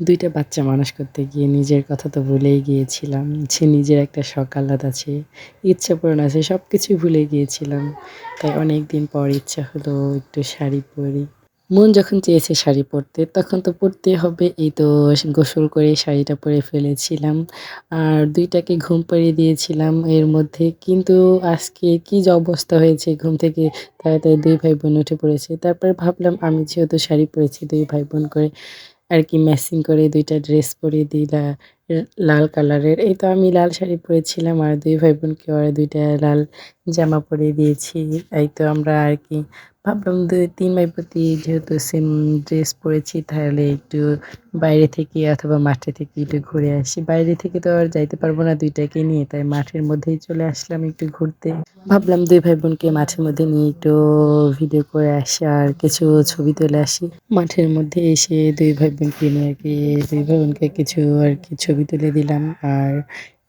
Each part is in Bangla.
দুইটা বাচ্চা মানুষ করতে গিয়ে নিজের কথা তো ভুলেই গিয়েছিলাম। সে নিজের একটা আহ্লাদ আছে, ইচ্ছা পূরণ আছে সব কিছুই ভুলে গিয়েছিলাম। তাই অনেক দিন পর ইচ্ছা হলো একটু শাড়ি পরি। মন যখন চেয়েছে শাড়ি পরতে, তখন তো পরতে হবে, এই তো গোসল করে শাড়িটা পরে ফেলেছিলাম। আর দুইটাকে ঘুম পাড়িয়ে দিয়েছিলাম এর মধ্যে, কিন্তু আজকে কি যে অবস্থা হয়েছে, ঘুম থেকে তাড়াতাড়ি দুই ভাই বোন উঠে পড়েছে। তারপরে ভাবলাম, আমি যেহেতু শাড়ি পরেছি দুই ভাই বোন করে আর কি ম্যাচিং করে দুইটা ড্রেস পরিয়ে দিলা লাল কালারের। এই তো আমি লাল শাড়ি পরেছিলাম আর দুই ভাই বোনকে ওরা দুইটা লাল জামা পরে দিয়েছি। এই তো আমরা আর কি ভাবলাম দুই তিন ভাই প্রতি যেহেতু সেম ড্রেস পরেছি, তাহলে একটু বাইরে থেকে অথবা মাঠে থেকে একটু ঘুরে আসি। বাইরে থেকে তো আর যাইতে পারব না দুইটাকে নিয়ে, তাই মাঠের মধ্যেই চলে আসলাম একটু ঘুরতে। ভাবলাম দুই ভাই বোনকে মাঠের মধ্যে নিয়ে একটু ভিডিও করে আসি আর কিছু ছবি তুলে আসি। মাঠের মধ্যে এসে দুই ভাই বোনকে নিয়ে আর কি, দুই ভাই বোনকে কিছু আর কি ছবি তুলে দিলাম। আর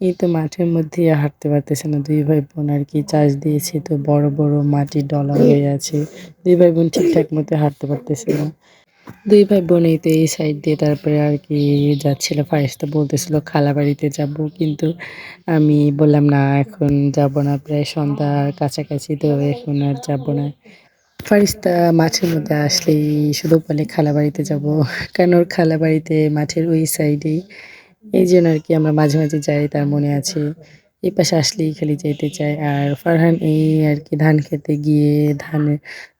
এই তো মাঠের মধ্যে হাঁটতে পারতেছে না। দুই ভাই বোন আর কি চাষ দিয়েছে। তো বড় বড় মাটির ডলা হয়ে আছে। দুই ভাই বোন ঠিকঠাক মতো হাঁটতে পারতেছে না। দুই ভাই বোন এই তো এই সাইড দিয়ে তারপরে আর কি যাচ্ছিল। ফারিস্তা বলতেছিল, খালা বাড়িতে যাব। কিন্তু আমি বললাম, না, এখন যাব না। প্রায় সন্ধ্যার কাছাকাছি, তো এখন আর যাব না। ফারিস্তা মাঠের মধ্যে আসলেই শুধু বলে, খালা বাড়িতে যাব। কারণ ওর খালা বাড়িতে মাঠের ওই সাইডেই এই জন্য আর কি আমরা মাঝে মাঝে যাই, তার মনে আছে। এই পাশে আসলেই খালি যেতে চাই। আর ফারহান এই আর কি ধান খেতে গিয়ে ধান,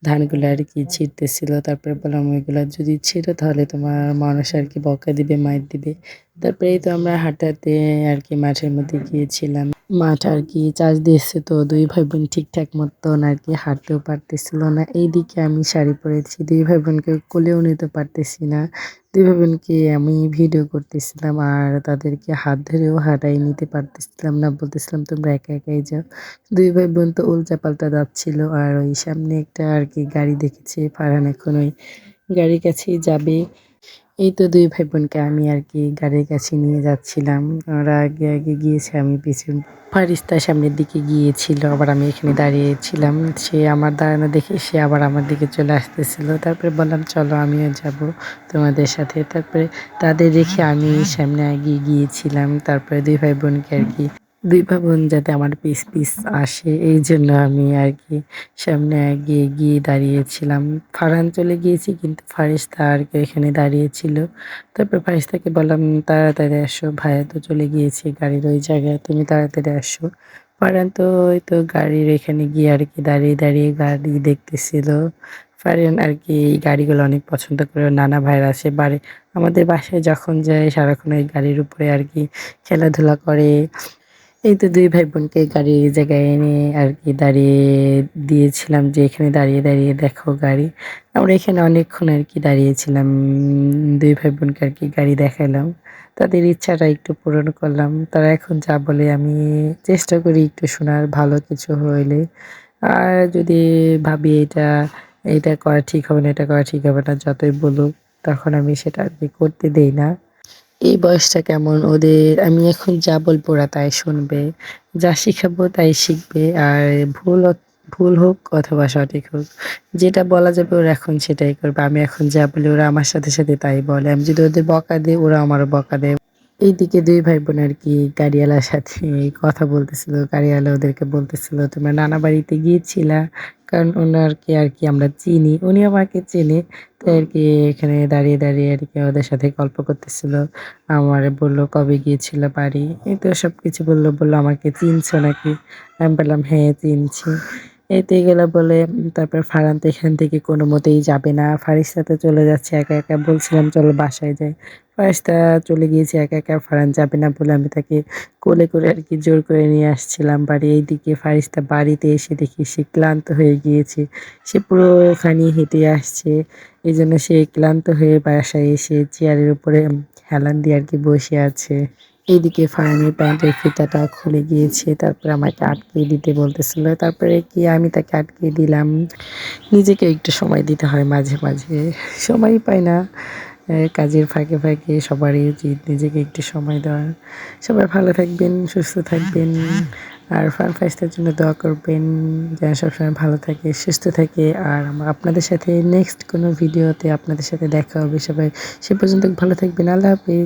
ধানগুলো আর কি ছিঁড়তেছিল তারপরে বললাম, ওইগুলো যদি ছিঁড়ো তাহলে তোমার মানুষ আর কি বকা দিবে মায়ের দিবে। তারপরে তো আমরা হাঁটাতে আর কি মাঠের মধ্যে গিয়েছিলাম। মাঠ আর কি চাষ দিয়েছে তো দুই ভাই বোন ঠিকঠাক মতন আর কি হাঁটতেও পারতেছিল না। এইদিকে আমি শাড়ি পরেছি, দুই ভাই বোনকে কোলেও নিতে পারতেছি না। দুই ভাই বোনকে আমি ভিডিও করতেছিলাম আর তাদেরকে হাত ধরেও হাঁটাই নিতে পারতেছিলাম না, বলতেছিলাম, তোমরা একা একাই যাও। দুই ভাই বোন তো উল্টা পাল্টা যাচ্ছিল আর ওই সামনে একটা আর কি গাড়ি দেখেছে, ফারহান এখন ওই গাড়ির কাছেই যাবে। এই তো দুই ভাই বোনকে আমি আর কি গাড়ির কাছে নিয়ে যাচ্ছিলাম। ওরা আগে আগে গিয়েছে, আমি পিছন ফারিস্তা সামনের দিকে গিয়েছিল, আবার আমি এখানে দাঁড়িয়েছিলাম। সে আমার দাঁড়ানো দেখে সে আবার আমার দিকে চলে আসতেছিল। তারপরে বললাম, চলো আমিও যাব তোমাদের সাথে। তারপরে তাদের রেখে আমি সামনে এগিয়ে গিয়েছিলাম। তারপরে দুই ভাই বোনকে আর কি দুই ভাই বোন যাতে আমার পিস পিস আসে। এই জন্য আমি আর কি সামনে এগিয়ে গিয়ে দাঁড়িয়েছিলাম। ফারান চলে গিয়েছি, কিন্তু ফারিস্তা আর কি এখানে দাঁড়িয়েছিল। তারপর ফারিস্তাকে বললাম, তাড়াতাড়ি আসো, ভাইয়া তো চলে গিয়েছি গাড়ির ওই জায়গায়, তুমি তাড়াতাড়ি আসো। ফারান তো ওই তো গাড়ির এখানে গিয়ে আর কি দাঁড়িয়ে দাঁড়িয়ে গাড়ি দেখতেছিল। ফারহান আর কি এই গাড়িগুলো অনেক পছন্দ করে নানা ভাইয়ের আসে বাড়ি। আমাদের বাসায় যখন যায়, সারাক্ষণ ওই গাড়ির উপরে আর কি খেলাধুলা করে। এই তো দুই ভাই বোনকে গাড়ির জায়গায় এনে আর কি দাঁড়িয়ে দিয়েছিলাম যে এখানে দাঁড়িয়ে দাঁড়িয়ে দেখো গাড়ি। আমরা এখানে অনেকক্ষণ আর কি দাঁড়িয়েছিলাম, দুই ভাই বোনকে আর কি গাড়ি দেখালাম তাদের ইচ্ছাটা একটু পূরণ করলাম। তারা এখন যা বলে আমি চেষ্টা করি একটু শোনার, ভালো কিছু হইলে। আর যদি ভাবি এটা এটা করা ঠিক হবে না, এটা করা ঠিক হবে না, যতই বলুক, তখন আমি সেটা আর কি করতে দেই না। এই বয়সটা কেমন ওদের? আমি এখন যা বলব ওরা তাই শুনবে। যা শিখাবো তাই শিখবে। আর ভুল ভুল হোক অথবা সঠিক হোক, যেটা বলা যাবে ওরা এখন সেটাই করবে। আমি এখন যা বলি ওরা আমার সাথে সাথে তাই বলে। আমি যদি ওদের বকা দিই, ওরা আমারও বকা দেয়। এইদিকে দুই ভাই বোন আর কি গাড়িওয়ালার সাথে কথা বলতেছিল, গাড়িওয়ালা ওদেরকে বলতেছিল, তোমরা নানা বাড়িতে গিয়েছিলা? কারণ ওনারকে আর কি আমরা চিনি, উনি আমাকে চেনে, তাই আর কি এখানে দাঁড়িয়ে দাঁড়িয়ে আর কি ওদের সাথে গল্প করতেছিল। আমার বলল, কবে গিয়েছিল বাড়ি? এই তো সব কিছু বলল বলল, আমাকে চিনছো নাকি? আমি বললাম হ্যাঁ চিনছি। এতে গেলে বলে তারপর ফারান তো এখান থেকে কোনো মতেই যাবে না। ফারিস্তাতে চলে যাচ্ছে, একা একা। বলছিলাম, চলো বাসায় যাই। ফারিস্তা চলে গিয়েছে, একা একা। ফারান যাবে না বলে আমি তাকে কোলে করে আর কি জোর করে নিয়ে আসছিলাম বাড়ি এইদিকে। ফারিস্তা বাড়িতে এসে দেখি সে ক্লান্ত হয়ে গিয়েছে। সে পুরো ওখানে হেঁটে আসছে। এই জন্য সে ক্লান্ত হয়ে বাসায় এসে চেয়ারের উপরে হেলান দিয়ে আর কি বসে আছে। এইদিকে ফারানের প্যান্টের ফিতাটা খুলে গিয়েছে, তারপরে আমাকে আটকে দিতে বলতেছিল। তারপরে কি আমি তাকে আটকে দিলাম? নিজেকে একটু সময় দিতে হয় মাঝে মাঝে। সময়ই পাই না। কাজের ফাঁকে ফাঁকে সবারই উচিত নিজেকে একটু সময় দেওয়ার। সবাই ভালো থাকবেন, সুস্থ থাকবেন। আর ফান ফাইস্টের জন্য দোয়া করবেন, যেন সবসময় ভালো থাকে, সুস্থ থাকে। আর আমার আপনাদের সাথে নেক্সট কোনো ভিডিওতে আপনাদের সাথে দেখা হবে সবাই। সে পর্যন্ত ভালো থাকবেন, আল্লাহ হাফিজ।